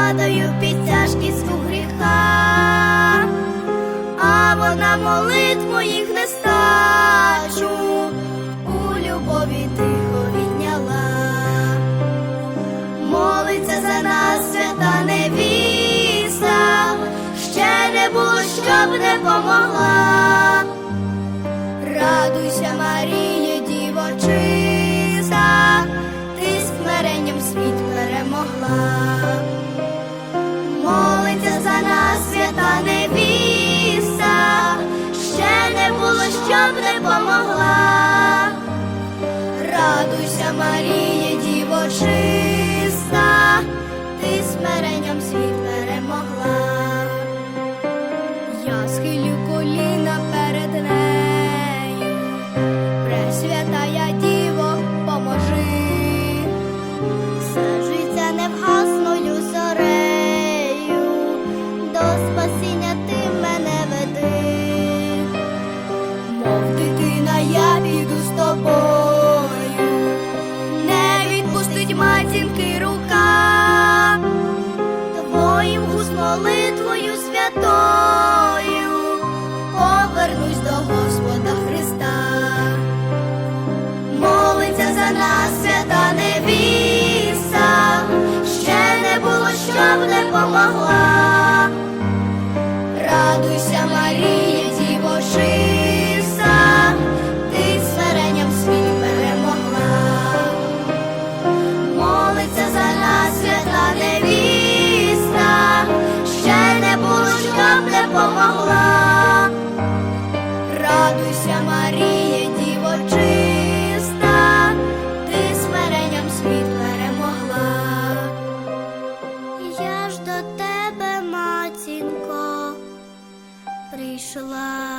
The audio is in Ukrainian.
падаю під тяжкість у гріха, а вона молитв моїх нестачу у любові тихо відняла. Молиться за нас свята невіста, ще не було, щоб не помогла. Радуйся, Маріє, помогла. Радуйся, Марія, діво чиста, ти смиренням світ перемогла. Я схилю коліна перед нею, щоб не помогла. Радуйся, Марія, діво чиста, ти смиренням світ перемогла. Молиться за нас свята невіста, ще не було, щоб не помогла. Радуйся, Маріє, прийшла.